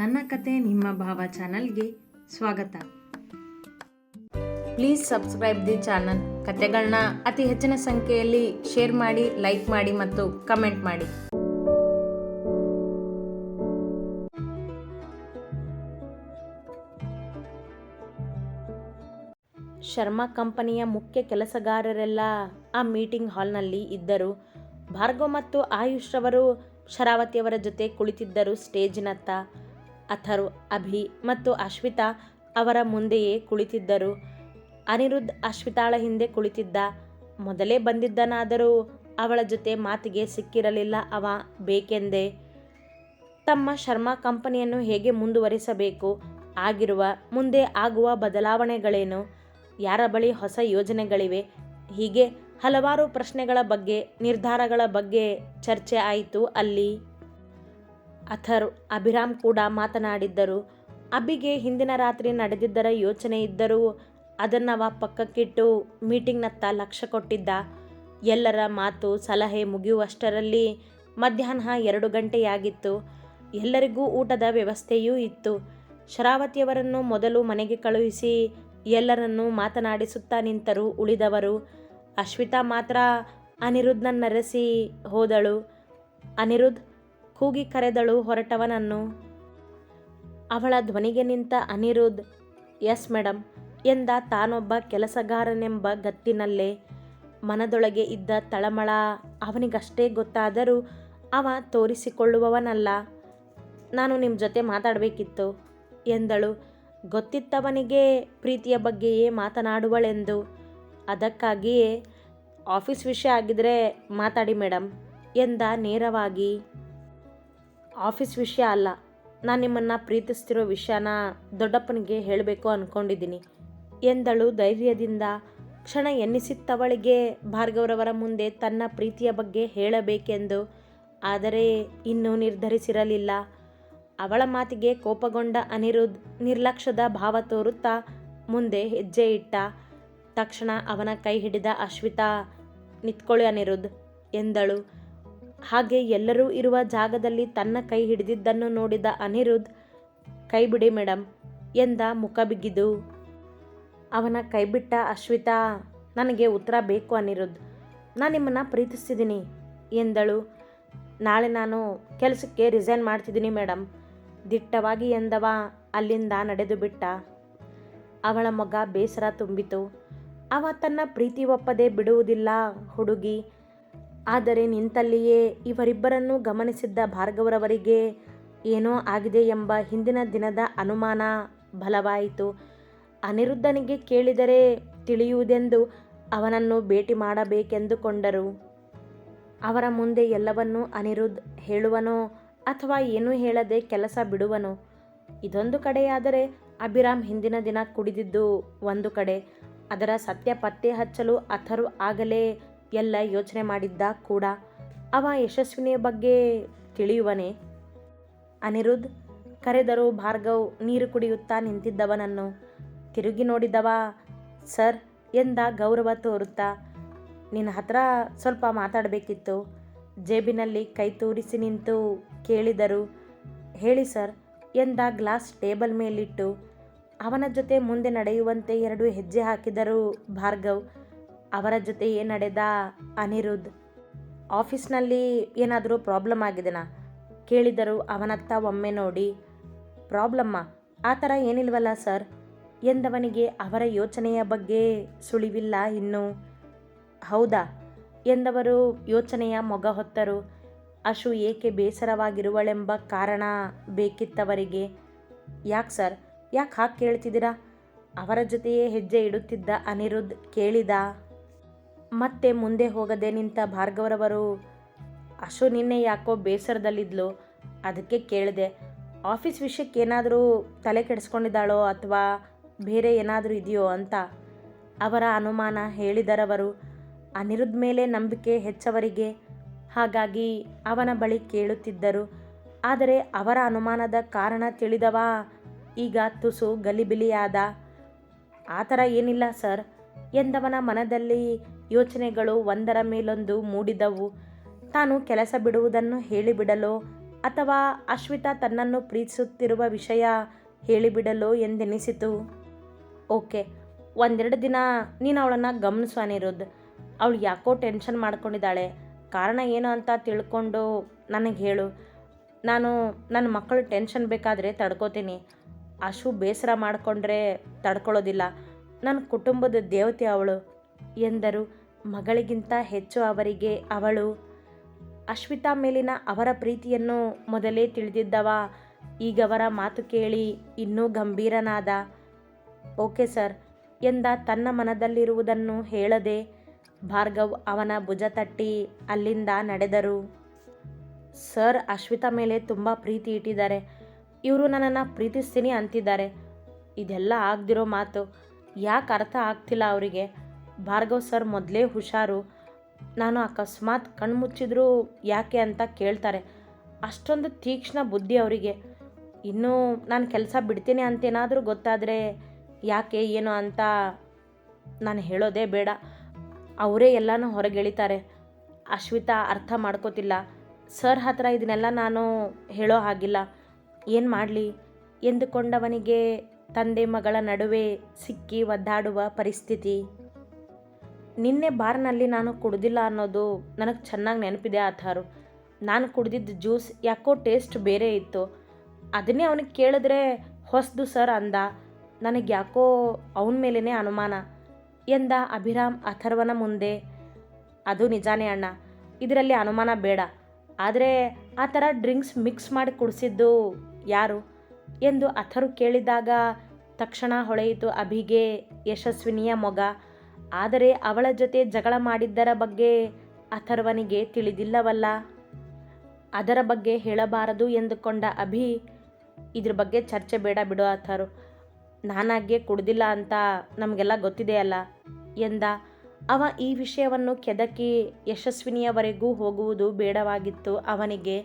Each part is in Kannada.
ನನ್ನ ಕತೆ ನಿಮ್ಮ ಭಾವ ಚಾನಲ್ಗೆ ಸ್ವಾಗತ. Please subscribe the channel. ಕತೆಗಳನ್ನ ಅತಿ ಹೆಚ್ಚಿನ ಸಂಖ್ಯೆಯಲ್ಲಿ ಶೇರ್ ಮಾಡಿ, ಲೈಕ್ ಮಾಡಿ ಮತ್ತು ಕಮೆಂಟ್ ಮಾಡಿ. ಶರ್ಮಾ ಕಂಪನಿಯ ಮುಖ್ಯ ಕೆಲಸಗಾರರೆಲ್ಲ ಆ ಮೀಟಿಂಗ್ ಹಾಲ್ನಲ್ಲಿ ಇದ್ದರು. ಭಾರ್ಗವ್ ಮತ್ತು ಆಯುಷ್ ರವರು ಶರಾವತಿಯವರ ಜೊತೆ ಕುಳಿತಿದ್ದರು ಸ್ಟೇಜಿನತ್ತ. ಅಥರು, ಅಭಿ ಮತ್ತು ಅಶ್ವಿತಾ ಅವರ ಮುಂದೆಯೇ ಕುಳಿತಿದ್ದರು. ಅನಿರುದ್ಧ್ ಅಶ್ವಿತಾಳ ಹಿಂದೆ ಕುಳಿತಿದ್ದ. ಮೊದಲೇ ಬಂದಿದ್ದನಾದರೂ ಅವಳ ಜೊತೆ ಮಾತಿಗೆ ಸಿಕ್ಕಿರಲಿಲ್ಲ ಅವ ಬೇಕೆಂದೇ. ತಮ್ಮ ಶರ್ಮಾ ಕಂಪನಿಯನ್ನು ಹೇಗೆ ಮುಂದುವರಿಸಬೇಕು? ಆಗಿರುವ, ಮುಂದೆ ಆಗುವ ಬದಲಾವಣೆಗಳೇನು? ಯಾರ ಬಳಿ ಹೊಸ ಯೋಜನೆಗಳಿವೆ? ಹೀಗೆ ಹಲವಾರು ಪ್ರಶ್ನೆಗಳ ಬಗ್ಗೆ ನಿರ್ಧಾರಗಳ ಬಗ್ಗೆ ಚರ್ಚೆ ಆಯಿತು ಅಲ್ಲಿ. ಅಥರ್ ಅಭಿರಾಮ್ ಕೂಡ ಮಾತನಾಡಿದ್ದರು. ಅಬಿಗೆ ಹಿಂದಿನ ರಾತ್ರಿ ನಡೆದಿದ್ದರ ಯೋಚನೆ ಇದ್ದರೂ ಅದನ್ನವ ಪಕ್ಕಕ್ಕಿಟ್ಟು ಮೀಟಿಂಗ್ನತ್ತ ಲಕ್ಷ್ಯ ಕೊಟ್ಟಿದ್ದ. ಎಲ್ಲರ ಮಾತು, ಸಲಹೆ ಮುಗಿಯುವಷ್ಟರಲ್ಲಿ ಮಧ್ಯಾಹ್ನ ಎರಡು ಗಂಟೆಯಾಗಿತ್ತು. ಎಲ್ಲರಿಗೂ ಊಟದ ವ್ಯವಸ್ಥೆಯೂ ಇತ್ತು. ಶರಾವತಿಯವರನ್ನು ಮೊದಲು ಮನೆಗೆ ಕಳುಹಿಸಿ ಎಲ್ಲರನ್ನು ಮಾತನಾಡಿಸುತ್ತಾ ನಿಂತರು ಉಳಿದವರು. ಅಶ್ವಿತಾ ಮಾತ್ರ ಅನಿರುದ್ಧನ್ನರೆಸಿ ಹೋದಳು. ಅನಿರುದ್ಧ್ ಕೂಗಿ ಕರೆದಳು ಹೊರಟವನನ್ನು. ಅವಳ ಧ್ವನಿಗೆ ನಿಂತ ಅನಿರುದ್ ಎಸ್ ಮೇಡಮ್ ಎಂದ ತಾನೊಬ್ಬ ಕೆಲಸಗಾರನೆಂಬ ಗತ್ತಿನಲ್ಲೇ ಮನದೊಳಗೆ ಇದ್ದ ತಳಮಳ ಅವನಿಗಷ್ಟೇ ಗೊತ್ತಾದರೂ ಅವ ತೋರಿಸಿಕೊಳ್ಳುವವನಲ್ಲ. ನಾನು ನಿಮ್ಮ ಜೊತೆ ಮಾತಾಡಬೇಕಿತ್ತು ಎಂದಳು. ಗೊತ್ತಿತ್ತವನಿಗೆ ಪ್ರೀತಿಯ ಬಗ್ಗೆಯೇ ಮಾತನಾಡುವಳೆಂದು. ಅದಕ್ಕಾಗಿಯೇ ಆಫೀಸ್ ವಿಷಯ ಆಗಿದ್ರೆ ಮಾತಾಡಿ ಮೇಡಮ್ ಎಂದ ನೇರವಾಗಿ. ಆಫೀಸ್ ವಿಷಯ ಅಲ್ಲ. ನಾನು ನಿಮ್ಮನ್ನು ಪ್ರೀತಿಸ್ತಿರೋ ವಿಷಯನ ದೊಡ್ಡಪ್ಪನಿಗೆ ಹೇಳಬೇಕು ಅಂದ್ಕೊಂಡಿದ್ದೀನಿ ಎಂದಳು ಧೈರ್ಯದಿಂದ. ಕ್ಷಣ ಎನ್ನಿಸಿತ್ತವಳಿಗೆ ಭಾರ್ಗವರವರ ಮುಂದೆ ತನ್ನ ಪ್ರೀತಿಯ ಬಗ್ಗೆ ಹೇಳಬೇಕೆಂದು. ಆದರೆ ಇನ್ನೂ ನಿರ್ಧರಿಸಿರಲಿಲ್ಲ. ಅವಳ ಮಾತಿಗೆ ಕೋಪಗೊಂಡ ಅನಿರುದ್ ನಿರ್ಲಕ್ಷ್ಯದ ಭಾವ ತೋರುತ್ತಾ ಮುಂದೆ ಹೆಜ್ಜೆ ಇಟ್ಟ. ತಕ್ಷಣ ಅವನ ಕೈ ಹಿಡಿದ ಅಶ್ವಿತಾ, ನಿತ್ಕೊಳ್ಳಿ ಅನಿರುದ್, ಎಂದಳು. ಹಾಗೆ ಎಲ್ಲರೂ ಇರುವ ಜಾಗದಲ್ಲಿ ತನ್ನ ಕೈ ಹಿಡಿದಿದ್ದನ್ನು ನೋಡಿದ ಅನಿರುದ್ಧ್ ಕೈ ಬಿಡಿ ಮೇಡಮ್ ಎಂದ ಮುಖ ಬಿಗಿದು. ಅವನ ಕೈ ಬಿಟ್ಟ ಅಶ್ವಿತಾ, ನನಗೆ ಉತ್ತರ ಬೇಕು ಅನಿರುದ್ಧ್ ನಾನು ನಿಮ್ಮನ್ನು ಪ್ರೀತಿಸ್ತಿದ್ದೀನಿ ಎಂದಳು. ನಾಳೆ ನಾನು ಕೆಲಸಕ್ಕೆ ರಿಸೈನ್ ಮಾಡ್ತಿದ್ದೀನಿ ಮೇಡಮ್ ದಿಟ್ಟವಾಗಿ ಎಂದವ ಅಲ್ಲಿಂದ ನಡೆದು ಬಿಟ್ಟ. ಅವಳ ಮಗ ಬೇಸರ ತುಂಬಿತು. ಅವ ತನ್ನ ಪ್ರೀತಿ ಒಪ್ಪದೆ ಬಿಡುವುದಿಲ್ಲ, ಹುಡುಗಿ ಆದರೆ ನಿಂತಲ್ಲಿಯೇ ಇವರಿಬ್ಬರನ್ನು ಗಮನಿಸಿದ್ದ ಭಾರ್ಗವರವರಿಗೆ ಏನೋ ಆಗಿದೆ ಎಂಬ ಹಿಂದಿನ ದಿನದ ಅನುಮಾನ ಬಲವಾಯಿತು. ಅನಿರುದ್ಧನಿಗೆ ಕೇಳಿದರೆ ತಿಳಿಯುವುದೆಂದು ಅವನನ್ನು ಭೇಟಿ ಮಾಡಬೇಕೆಂದುಕೊಂಡರು. ಅವರ ಮುಂದೆ ಎಲ್ಲವನ್ನೂ ಅನಿರುದ್ಧ ಹೇಳುವನೋ ಅಥವಾ ಏನೂ ಹೇಳದೆ ಕೆಲಸ ಬಿಡುವನೋ? ಇದೊಂದು ಕಡೆಯಾದರೆ ಅಭಿರಾಮ್ ಹಿಂದಿನ ದಿನ ಕುಡಿದಿದ್ದು ಒಂದು ಕಡೆ. ಅದರ ಸತ್ಯ ಪತ್ತೆ ಹಚ್ಚಲು ಅಥರು ಆಗಲೇ ಎಲ್ಲ ಯೋಚನೆ ಮಾಡಿದ್ದ ಕೂಡ ಅವ ಯಶಸ್ವಿನಿಯ ಬಗ್ಗೆ ತಿಳಿಯುವನೇ. ಅನಿರುದ್ ಕರೆದರು ಭಾರ್ಗವ್ ನೀರು ಕುಡಿಯುತ್ತಾ ನಿಂತಿದ್ದವನನ್ನು ತಿರುಗಿ ನೋಡಿದವ, ಸರ್ ಎಂದ ಗೌರವ ತೋರುತ್ತಾ, ನಿನ್ನ ಹತ್ರ ಸ್ವಲ್ಪ ಮಾತಾಡಬೇಕಿತ್ತು. ಜೇಬಿನಲ್ಲಿ ಕೈ ತೂರಿಸಿ ನಿಂತು ಕೇಳಿದರು. ಹೇಳಿ ಸರ್ ಎಂದ ಗ್ಲಾಸ್ ಟೇಬಲ್ ಮೇಲಿಟ್ಟು, ಅವನ ಜೊತೆ ಮುಂದೆ ನಡೆಯುವಂತೆ ಎರಡು ಹೆಜ್ಜೆ ಹಾಕಿದರು ಭಾರ್ಗವ್. ಅವರ ಜೊತೆಯೇ ನಡೆದ? ಅನಿರುದ್ಧ್. ಆಫೀಸ್ನಲ್ಲಿ ಏನಾದರೂ ಪ್ರಾಬ್ಲಮ್ ಆಗಿದೆನಾ ಕೇಳಿದರು ಅವನತ್ತ ಒಮ್ಮೆ ನೋಡಿ, ಪ್ರಾಬ್ಲಮ್ಮ, ಆ ಥರ ಏನಿಲ್ವಲ್ಲ ಸರ್ ಎಂದವನಿಗೆ, ಅವರ ಯೋಚನೆಯ ಬಗ್ಗೆ ಸುಳಿವಿಲ್ಲ ಇನ್ನು. ಹೌದಾ ಎಂದವರು ಯೋಚನೆಯ ಮೊಗ ಹೊತ್ತರು. ಅಶು ಏಕೆ ಬೇಸರವಾಗಿರುವಳೆಂಬ ಕಾರಣ ಬೇಕಿತ್ತವರಿಗೆ, ಯಾಕೆ ಸರ್? ಯಾಕೆ ಹಾಗೆ ಕೇಳ್ತಿದ್ದೀರಾ ಅವರ ಜೊತೆಯೇ ಹೆಜ್ಜೆ ಇಡುತ್ತಿದ್ದ ಅನಿರುದ್ಧ್ ಕೇಳಿದ ಮತ್ತೆ ಮುಂದೆ ಹೋಗದೆ ನಿಂತ ಭಾರ್ಗವರವರು, ಅಶು, ನಿನ್ನೆ ಯಾಕೋ ಬೇಸರದಲ್ಲಿದ್ಲು? ಅದಕ್ಕೆ ಕೇಳಿದೆ. ಆಫೀಸ್ ವಿಷಯಕ್ಕೆ ಏನಾದರೂ ತಲೆ ಕೆಡಿಸ್ಕೊಂಡಿದ್ದಾಳೋ ಅಥವಾ ಬೇರೆ ಏನಾದರೂ ಇದೆಯೋ ಅಂತ? ಅವರ ಅನುಮಾನ ಹೇಳಿದರವರು, ಅನಿರುದ್ಧ ಮೇಲೆ ನಂಬಿಕೆ ಹೆಚ್ಚವರಿಗೆ. ಹಾಗಾಗಿ ಅವನ ಬಳಿ ಕೇಳುತ್ತಿದ್ದರು. ಆದರೆ ಅವರ ಅನುಮಾನದ ಕಾರಣ ತಿಳಿದವ? ಈಗ ತುಸು ಗಲಿಬಿಲಿಯಾದ, ಆ ಥರ ಏನಿಲ್ಲ ಸರ್, ಎಂದವನ ಮನದಲ್ಲಿ ಯೋಚನೆಗಳು ಒಂದರ ಮೇಲೊಂದು ಮೂಡಿದವು. ತಾನು ಕೆಲಸ ಬಿಡುವುದನ್ನು ಹೇಳಿಬಿಡಲೋ ಅಥವಾ ಅಶ್ವಿತಾ ತನ್ನನ್ನು ಪ್ರೀತಿಸುತ್ತಿರುವ ವಿಷಯ ಹೇಳಿಬಿಡಲೋ ಎಂದೆನಿಸಿತು. ಓಕೆ, ಒಂದೆರಡು ದಿನ ನೀನು ಅವಳನ್ನು ಗಮನಿಸು ಅನಿರುದ್ಧ್. ಅವಳು ಯಾಕೋ ಟೆನ್ಷನ್ ಮಾಡ್ಕೊಂಡಿದ್ದಾಳೆ. ಕಾರಣ ಏನು ಅಂತ ತಿಳ್ಕೊಂಡು ನನಗೆ ಹೇಳು. ನಾನು ನನ್ನ ಮಕ್ಕಳು ಟೆನ್ಷನ್ ಬೇಕಾದರೆ ತಡ್ಕೋತೀನಿ. ಅಶು ಬೇಸರ ಮಾಡಿಕೊಂಡ್ರೆ ತಡ್ಕೊಳ್ಳೋದಿಲ್ಲ. ನನ್ನ ಕುಟುಂಬದ ದೇವತೆ ಅವಳು ಎಂದರು. ಮಗಳಿಗಿಂತ ಹೆಚ್ಚು ಅವರಿಗೆ ಅವಳು ಅಶ್ವಿತಾ ಮೇಲಿನ ಅವರ ಪ್ರೀತಿಯನ್ನು ಮೊದಲೇ ತಿಳಿದಿದ್ದವ. ಈಗವರ ಮಾತು ಕೇಳಿ ಇನ್ನೂ ಗಂಭೀರನಾದ. ಓಕೆ ಸರ್ ಎಂದ ತನ್ನ ಮನದಲ್ಲಿರುವುದನ್ನು ಹೇಳದೆ ಭಾರ್ಗವ್ ಅವನ ಭುಜ ತಟ್ಟಿ ಅಲ್ಲಿಂದ ನಡೆದರು. ಸರ್ ಅಶ್ವಿತಾ ಮೇಲೆ ತುಂಬ ಪ್ರೀತಿ ಇಟ್ಟಿದ್ದಾರೆ. ಇವರು ನನ್ನನ್ನು ಪ್ರೀತಿಸ್ತೀನಿ ಅಂತಿದ್ದಾರೆ. ಇದೆಲ್ಲ ಆಗದಿರೋ ಮಾತು. ಯಾಕೆ ಅರ್ಥ ಆಗ್ತಿಲ್ಲ ಅವರಿಗೆ? ಭಾರ್ಗವ್ ಸರ್ ಮೊದಲೇ ಹುಷಾರು. ನಾನು ಅಕಸ್ಮಾತ್ ಕಣ್ಮುಚ್ಚಿದ್ರೂ ಯಾಕೆ ಅಂತ ಕೇಳ್ತಾರೆ. ಅಷ್ಟೊಂದು ತೀಕ್ಷ್ಣ ಬುದ್ಧಿ ಅವರಿಗೆ. ಇನ್ನೂ ನಾನು ಕೆಲಸ ಬಿಡ್ತೀನಿ ಅಂತೇನಾದರೂ ಗೊತ್ತಾದರೆ ಯಾಕೆ, ಏನು ಅಂತ ನಾನು ಹೇಳೋದೇ ಬೇಡ. ಅವರೇ ಎಲ್ಲನೂ ಹೊರಗೆಳಿತಾರೆ. ಅಶ್ವಿತಾ ಅರ್ಥ ಮಾಡ್ಕೋತಿಲ್ಲ. ಸರ್ ಹತ್ರ ಇದನ್ನೆಲ್ಲ ನಾನು ಹೇಳೋ ಹಾಗಿಲ್ಲ. ಏನು ಮಾಡಲಿ? ಎಂದುಕೊಂಡವನಿಗೆ ತಂದೆ ಮಗಳ ನಡುವೆ ಸಿಕ್ಕಿ ಒದ್ದಾಡುವ ಪರಿಸ್ಥಿತಿ. ನಿನ್ನೆ ಬಾರ್ನಲ್ಲಿ ನಾನು ಕುಡ್ದಿಲ್ಲ ಅನ್ನೋದು ನನಗೆ ಚೆನ್ನಾಗಿ ನೆನಪಿದೆ ಆಥಾರು ನಾನು ಕುಡ್ದಿದ್ದ ಜ್ಯೂಸ್ ಯಾಕೋ ಟೇಸ್ಟ್ ಬೇರೆ ಇತ್ತು. ಅದನ್ನೇ ಅವನಿಗೆ ಕೇಳಿದ್ರೆ ಹೊಸದು ಸರ್ ಅಂದ. ನನಗೆ ಯಾಕೋ ಅವನ ಮೇಲೇ ಅನುಮಾನ. ಎಂದ ಅಭಿರಾಮ್ ಅಥರ್ವನ ಮುಂದೆ. ಅದು ನಿಜಾನೇ ಅಣ್ಣ. ಇದರಲ್ಲಿ ಅನುಮಾನ ಬೇಡ. ಆದರೆ ಆ ಥರ ಡ್ರಿಂಕ್ಸ್ ಮಿಕ್ಸ್ ಮಾಡಿ ಕುಡಿಸಿದ್ದು ಯಾರು? ಎಂದು ಅಥರು ಕೇಳಿದಾಗ ತಕ್ಷಣ ಹೊಳೆಯಿತು ಅಭಿಗೆ ಯಶಸ್ವಿನಿಯ ಮೊಗ. ಆದರೆ ಅವಳ ಜೊತೆ ಜಗಳ ಮಾಡಿದ್ದರ ಬಗ್ಗೆ ಅಥರ್ವನಿಗೆ ತಿಳಿದಿಲ್ಲವಲ್ಲ. ಅದರ ಬಗ್ಗೆ ಹೇಳಬಾರದು ಎಂದುಕೊಂಡ ಅಭಿ, ಇದ್ರ ಬಗ್ಗೆ ಚರ್ಚೆ ಬೇಡ ಬಿಡು ಅಥರು. ನಾನಾಗೆ ಕುಡ್ದಿಲ್ಲ ಅಂತ ನಮಗೆಲ್ಲ ಗೊತ್ತಿದೆಯಲ್ಲ ಎಂದ. ಅವ ಈ ವಿಷಯವನ್ನು ಕೆದಕಿ ಯಶಸ್ವಿನಿಯವರೆಗೂ ಹೋಗುವುದು ಬೇಡವಾಗಿತ್ತು. ಅವನಿಗೆ,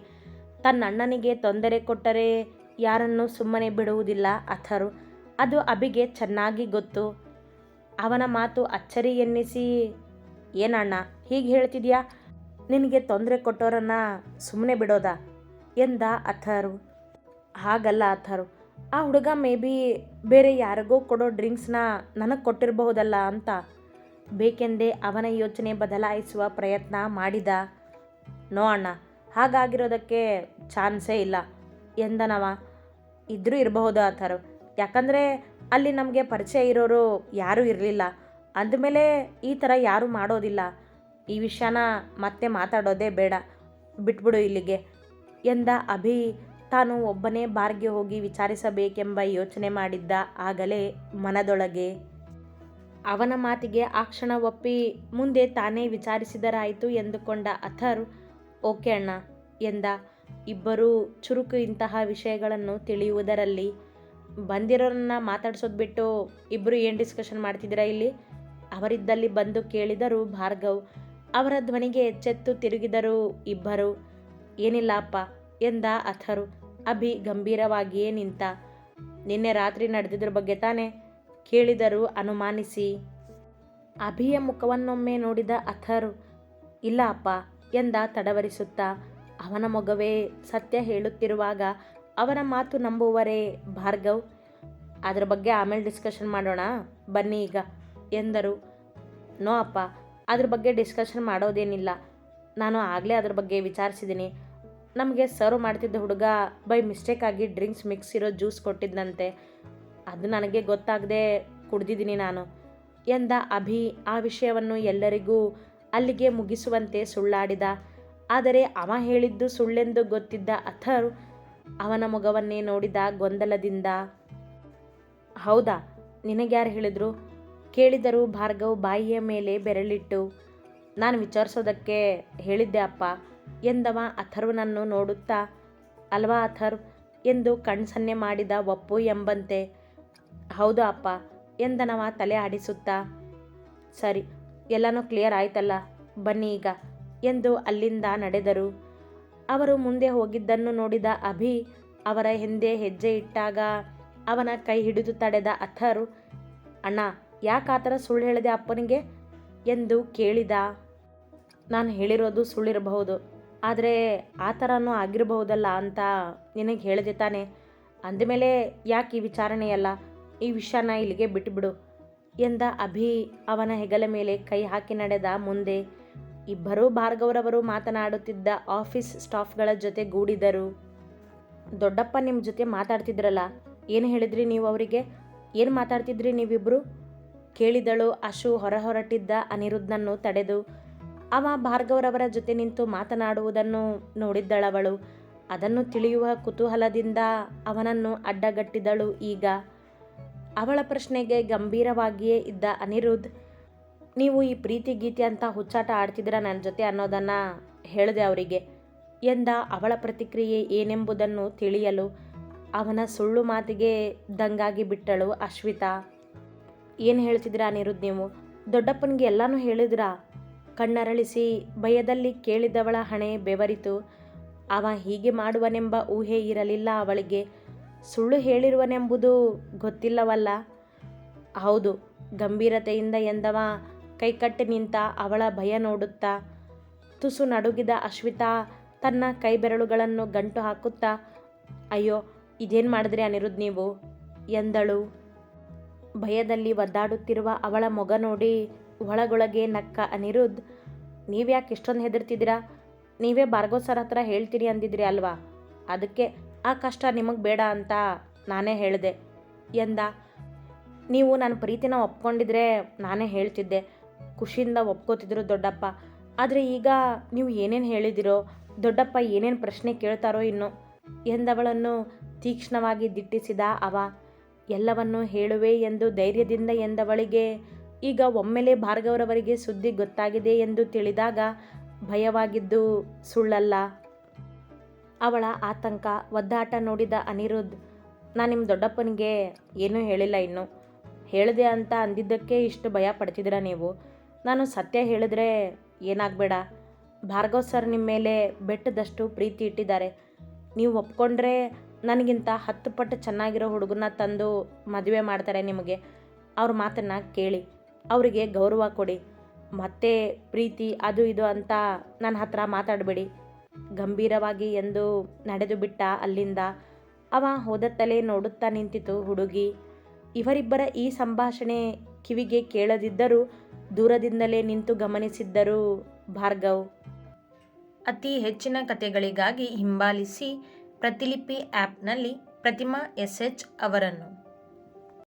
ತನ್ನಣ್ಣನಿಗೆ ತೊಂದರೆ ಕೊಟ್ಟರೆ ಯಾರನ್ನು ಸುಮ್ಮನೆ ಬಿಡುವುದಿಲ್ಲ ಅಥರು. ಅದು ಅಭಿಗೆ ಚೆನ್ನಾಗಿ ಗೊತ್ತು. ಅವನ ಮಾತು ಅಚ್ಚರಿ ಎನ್ನಿಸಿ, ಏನಣ್ಣ, ಹೀಗೆ ಹೇಳ್ತಿದ್ಯಾ? ನಿನಗೆ ತೊಂದರೆ ಕೊಟ್ಟೋರನ್ನ ಸುಮ್ಮನೆ ಬಿಡೋದಾ? ಎಂದ ಅಥರು. ಹಾಗಲ್ಲ ಅಥರು. ಆ ಹುಡುಗ ಮೇ ಬಿ ಬೇರೆ ಯಾರಿಗೋ ಕೊಡೋ ಡ್ರಿಂಕ್ಸ್ನ ನನಗೆ ಕೊಟ್ಟಿರಬಹುದಲ್ಲ ಅಂತ. ಬೇಕೆಂದೇ ಅವನ ಯೋಚನೆ ಬದಲಾಯಿಸುವ ಪ್ರಯತ್ನ ಮಾಡಿದ. ನೋ ಅಣ್ಣ, ಹಾಗಾಗಿರೋದಕ್ಕೆ ಚಾನ್ಸೇ ಇಲ್ಲ ಎಂದನವ. ಇದ್ದರೂ ಇರಬಹುದು ಆ ಥರ ಯಾಕಂದರೆ ಅಲ್ಲಿ ನಮಗೆ ಪರಿಚಯ ಇರೋರು ಯಾರೂ ಇರಲಿಲ್ಲ. ಅಂದಮೇಲೆ ಈ ಥರ ಯಾರೂ ಮಾಡೋದಿಲ್ಲ. ಈ ವಿಷಯನ ಮತ್ತೆ ಮಾತಾಡೋದೇ ಬೇಡ. ಬಿಟ್ಬಿಡು ಇಲ್ಲಿಗೆ ಎಂದ ಅಭಿ. ತಾನು ಒಬ್ಬನೇ ಬಾರ್ಗೆ ಹೋಗಿ ವಿಚಾರಿಸಬೇಕೆಂಬ ಯೋಚನೆ ಮಾಡಿದ್ದ ಆಗಲೇ ಮನದೊಳಗೆ. ಅವನ ಮಾತಿಗೆ ಆ ಕ್ಷಣ ಒಪ್ಪಿ ಮುಂದೆ ತಾನೇ ವಿಚಾರಿಸಿದರಾಯಿತು ಎಂದುಕೊಂಡ ಅಥರ್, ಓಕೆ ಅಣ್ಣ, ಎಂದ. ಇಬ್ಬರೂ ಚುರುಕು ಇಂತಹ ವಿಷಯಗಳನ್ನು ತಿಳಿಯುವುದರಲ್ಲಿ ಬಂದಿರೋರನ್ನ ಮಾತಾಡ್ಸೋದು ಬಿಟ್ಟು ಇಬ್ಬರು ಏನು ಡಿಸ್ಕಷನ್ ಮಾಡ್ತಿದ್ದೀರಾ ಇಲ್ಲಿ? ಅವರಿದ್ದಲ್ಲಿ ಬಂದು ಕೇಳಿದರು ಭಾರ್ಗವ್. ಅವರ ಧ್ವನಿಗೆ ಎಚ್ಚೆತ್ತು ತಿರುಗಿದರು ಇಬ್ಬರು. ಏನಿಲ್ಲ ಅಪ್ಪ, ಎಂದ ಅಥರು. ಅಭಿ ಗಂಭೀರವಾಗಿಯೇ ನಿಂತ. ನಿನ್ನೆ ರಾತ್ರಿ ನಡೆದಿದ್ರ ಬಗ್ಗೆ ತಾನೇ ಕೇಳಿದರು ಅನುಮಾನಿಸಿ. ಅಭಿಯ ಮುಖವನ್ನೊಮ್ಮೆ ನೋಡಿದ ಅಥರು, ಇಲ್ಲ ಅಪ್ಪ, ಎಂದ ತಡವರಿಸುತ್ತಾ. ಅವನ ಮೊಗವೇ ಸತ್ಯ ಹೇಳುತ್ತಿರುವಾಗ ಅವನ ಮಾತು ನಂಬುವರೇ ಭಾರ್ಗವ್. ಅದರ ಬಗ್ಗೆ ಆಮೇಲೆ ಡಿಸ್ಕಷನ್ ಮಾಡೋಣ. ಬನ್ನಿ ಈಗ, ಎಂದರು. ನೋ ಅಪ್ಪ, ಅದ್ರ ಬಗ್ಗೆ ಡಿಸ್ಕಷನ್ ಮಾಡೋದೇನಿಲ್ಲ. ನಾನು ಆಗಲೇ ಅದ್ರ ಬಗ್ಗೆ ವಿಚಾರಿಸಿದ್ದೀನಿ ನಮಗೆ ಸರ್ವ್ ಮಾಡ್ತಿದ್ದ ಹುಡುಗ ಬೈ ಮಿಸ್ಟೇಕಾಗಿ ಡ್ರಿಂಕ್ಸ್ ಮಿಕ್ಸ್ ಇರೋ ಜ್ಯೂಸ್ ಕೊಟ್ಟಿದ್ದಂತೆ ಅದು ನನಗೆ ಗೊತ್ತಾಗದೆ ಕುಡ್ದಿದ್ದೀನಿ ನಾನು. ಎಂದ ಅಭಿ, ಆ ವಿಷಯವನ್ನು ಎಲ್ಲರಿಗೂ ಅಲ್ಲಿಗೆ ಮುಗಿಸುವಂತೆ ಸುಳ್ಳಾಡಿದ. ಆದರೆ ಅವ ಹೇಳಿದ್ದು ಸುಳ್ಳೆಂದು ಗೊತ್ತಿದ್ದ ಅಥರ್ ಅವನ ಮುಖವನ್ನೇ ನೋಡಿದ ಗೊಂದಲದಿಂದ, ಹೌದಾ ನಿನಗ್ಯಾರು ಹೇಳಿದ್ರು? ಕೇಳಿದರು ಭಾರ್ಗವ್ ಬಾಯಿಯ ಮೇಲೆ ಬೆರಳಿಟ್ಟು, ನಾನು ವಿಚಾರಿಸೋದಕ್ಕೆ ಹೇಳಿದ್ದೆ ಅಪ್ಪ, ಎಂದವ ಅಥರ್ವನನ್ನು ನೋಡುತ್ತಾ, ಅಲ್ವಾ ಅಥರ್ವ್ ಎಂದು ಕಣ್ಸನ್ನೆ ಮಾಡಿದ ಒಪ್ಪು ಎಂಬಂತೆ, ಹೌದು ಅಪ್ಪ, ಎಂದನವ ತಲೆ ಆಡಿಸುತ್ತಾ, ಸರಿ, ಎಲ್ಲನೂ ಕ್ಲಿಯರ್ ಆಯ್ತಲ್ಲ, ಬನ್ನಿ ಈಗ, ಎಂದು ಅಲ್ಲಿಂದ ನಡೆದರು. ಅವರು ಮುಂದೆ ಹೋಗಿದ್ದನ್ನು ನೋಡಿದ ಅಭಿ ಅವರ ಹಿಂದೆ ಹೆಜ್ಜೆ ಇಟ್ಟಾಗ ಅವನ ಕೈ ಹಿಡಿದು ತಡೆದ ಅಥರು, ಅಣ್ಣ, ಯಾಕೆ ಆ ಥರ ಸುಳ್ಳು ಹೇಳಿದೆ ಅಪ್ಪನಿಗೆ? ಎಂದು ಕೇಳಿದ. ನಾನು ಹೇಳಿರೋದು ಸುಳ್ಳಿರಬಹುದು, ಆದರೆ ಆ ಥರನೂ ಆಗಿರಬಹುದಲ್ಲ ಅಂತ ನಿನಗೆ ಹೇಳಿದೆ ತಾನೆ. ಅಂದಮೇಲೆ ಯಾಕೆ ಈ ವಿಚಾರಣೆಯಲ್ಲ? ಈ ವಿಷಯನ ಇಲ್ಲಿಗೆ ಬಿಟ್ಟುಬಿಡು ಎಂದ ಅಭಿ ಅವನ ಹೆಗಲ ಮೇಲೆ ಕೈ ಹಾಕಿ ನಡೆದ ಮುಂದೆ ಇಬ್ಬರೂ ಭಾರ್ಗವರವರು ಮಾತನಾಡುತ್ತಿದ್ದ ಆಫೀಸ್ ಸ್ಟಾಫ್ಗಳ ಜೊತೆ ಗೂಡಿದರು. ದೊಡ್ಡಪ್ಪ ನಿಮ್ಮ ಜೊತೆ ಮಾತಾಡ್ತಿದ್ರಲ್ಲ, ಏನು ಹೇಳಿದ್ರಿ ನೀವು ಅವರಿಗೆ? ಏನು ಮಾತಾಡ್ತಿದ್ರಿ ನೀವಿಬ್ಬರು ಕೇಳಿದಳು ಅಶು ಹೊರ ಹೊರಟಿದ್ದ ಅನಿರುದ್ಧನನ್ನು ತಡೆದು. ಅವ ಭಾರ್ಗವರವರ ಜೊತೆ ನಿಂತು ಮಾತನಾಡುವುದನ್ನು ನೋಡಿದ್ದಳವಳು. ಅದನ್ನು ತಿಳಿಯುವ ಕುತೂಹಲದಿಂದ ಅವನನ್ನು ಅಡ್ಡಗಟ್ಟಿದಳು ಈಗ. ಅವಳ ಪ್ರಶ್ನೆಗೆ ಗಂಭೀರವಾಗಿಯೇ ಇದ್ದ ಅನಿರುದ್ಧ್ ನೀವು ಈ ಪ್ರೀತಿ ಗೀತೆ ಅಂತ ಹುಚ್ಚಾಟ ಆಡ್ತಿದ್ದೀರಾ ನನ್ನ ಜೊತೆ ಅನ್ನೋದನ್ನು ಹೇಳಿದೆ ಅವರಿಗೆ. ಎಂದ ಅವಳ ಪ್ರತಿಕ್ರಿಯೆ ಏನೆಂಬುದನ್ನು ತಿಳಿಯಲು ಅವನ ಸುಳ್ಳು ಮಾತಿಗೆ ದಂಗಾಗಿ ಬಿಟ್ಟಳು ಅಶ್ವಿತಾ. ಏನು ಹೇಳ್ತಿದ್ದೀರಾ ಅನಿರುದ್ ನೀವು? ದೊಡ್ಡಪ್ಪನಿಗೆ ಎಲ್ಲನೂ ಹೇಳಿದ್ರಾ? ಕಣ್ಣರಳಿಸಿ ಭಯದಲ್ಲಿ ಕೇಳಿದವಳ ಹಣೆ ಬೆವರಿತು. ಅವ ಹೀಗೆ ಮಾಡುವನೆಂಬ ಊಹೆ ಇರಲಿಲ್ಲ ಅವಳಿಗೆ. ಸುಳ್ಳು ಹೇಳಿರುವನೆಂಬುದು ಗೊತ್ತಿಲ್ಲವಲ್ಲ? ಹೌದು, ಗಂಭೀರತೆಯಿಂದ ಎಂದವ ಕೈಕಟ್ಟಿ ನಿಂತ ಅವಳ ಭಯ ನೋಡುತ್ತಾ, ತುಸು ನಡುಗಿದ ಅಶ್ವಿತಾ ತನ್ನ ಕೈಬೆರಳುಗಳನ್ನು ಗಂಟು ಹಾಕುತ್ತಾ, ಅಯ್ಯೋ, ಇದೇನು ಮಾಡಿದ್ರಿ ಅನಿರುದ್ ನೀವು? ಎಂದಳು. ಭಯದಲ್ಲಿ ಒದ್ದಾಡುತ್ತಿರುವ ಅವಳ ಮೊಗ ನೋಡಿ ಒಳಗೊಳಗೆ ನಕ್ಕ ಅನಿರುದ್ಧ್ ನೀವ್ಯಾಕೆ ಇಷ್ಟೊಂದು ಹೆದರ್ತಿದ್ದೀರಾ? ನೀವೇ ಭಾರ್ಗವ ಸರ್ ಹತ್ರ ಹೇಳ್ತೀರಿ ಅಂದಿದ್ರಿ ಅಲ್ವಾ? ಅದಕ್ಕೆ ಆ ಕಷ್ಟ ನಿಮಗೆ ಬೇಡ ಅಂತ ನಾನೇ ಹೇಳಿದೆ, ಎಂದ. ನೀವು ನನ್ನ ಪ್ರೀತಿನ ಒಪ್ಕೊಂಡಿದ್ರೆ ನಾನೇ ಹೇಳ್ತಿದ್ದೆ. ಖುಷಿಯಿಂದ ಒಪ್ಕೋತಿದ್ರು ದೊಡ್ಡಪ್ಪ. ಆದರೆ ಈಗ ನೀವು ಏನೇನು ಹೇಳಿದಿರೋ, ದೊಡ್ಡಪ್ಪ ಏನೇನು ಪ್ರಶ್ನೆ ಕೇಳ್ತಾರೋ ಇನ್ನು ಎಂದವಳನ್ನು ತೀಕ್ಷ್ಣವಾಗಿ ದಿಟ್ಟಿಸಿದ ಅವ. ಎಲ್ಲವನ್ನೂ ಹೇಳುವೆ ಎಂದು ಧೈರ್ಯದಿಂದ ಎಂದವಳಿಗೆ, ಈಗ ಒಮ್ಮೆಲೆ ಭಾರ್ಗವರವರಿಗೆ ಸುದ್ದಿ ಗೊತ್ತಾಗಿದೆ ಎಂದು ತಿಳಿದಾಗ ಭಯವಾಗಿದ್ದು ಸುಳ್ಳಲ್ಲ. ಅವಳ ಆತಂಕ, ಒದ್ದಾಟ ನೋಡಿದ ಅನಿರುದ್ಧ್, ನಾನು ನಿಮ್ಮ ದೊಡ್ಡಪ್ಪನಿಗೆ ಏನೂ ಹೇಳಿಲ್ಲ ಇನ್ನು. ಹೇಳಿದೆ ಅಂತ ಅಂದಿದ್ದಕ್ಕೆ ಇಷ್ಟು ಭಯ ಪಡ್ತಿದ್ದೀರಾ ನೀವು? ನಾನು ಸತ್ಯ ಹೇಳಿದ್ರೆ ಏನಾಗಬೇಡ. ಭಾರ್ಗವ್ ಸರ್ ನಿಮ್ಮ ಮೇಲೆ ಬೆಟ್ಟದಷ್ಟು ಪ್ರೀತಿ ಇಟ್ಟಿದ್ದಾರೆ. ನೀವು ಒಪ್ಕೊಂಡ್ರೆ ನನಗಿಂತ ಹತ್ತು ಪಟ್ಟು ಚೆನ್ನಾಗಿರೋ ಹುಡುಗನ ತಂದು ಮದುವೆ ಮಾಡ್ತಾರೆ ನಿಮಗೆ. ಅವ್ರ ಮಾತನ್ನು ಕೇಳಿ, ಅವರಿಗೆ ಗೌರವ ಕೊಡಿ. ಮತ್ತೆ ಪ್ರೀತಿ ಅದು ಇದು ಅಂತ ನನ್ನ ಹತ್ರ ಮಾತಾಡಬೇಡಿ. ಗಂಭೀರವಾಗಿ ಎಂದು ನಡೆದು ಬಿಟ್ಟ ಅಲ್ಲಿಂದ ಅವ ಹೋದತ್ತಲೇ ನೋಡುತ್ತಾ ನಿಂತಿತು ಹುಡುಗಿ. ಇವರಿಬ್ಬರ ಈ ಸಂಭಾಷಣೆ ಕಿವಿಗೆ ಕೇಳದಿದ್ದರೂ ದೂರದಿಂದಲೇ ನಿಂತು ಗಮನಿಸಿದ್ದರು ಭಾರ್ಗವ್. ಅತಿ ಹೆಚ್ಚಿನ ಕಥೆಗಳಿಗಾಗಿ ಹಿಂಬಾಲಿಸಿ ಪ್ರತಿಲಿಪಿ ಆ್ಯಪ್ನಲ್ಲಿ ಪ್ರತಿಮಾ ಎಸ್ ಎಚ್ ಅವರನ್ನು.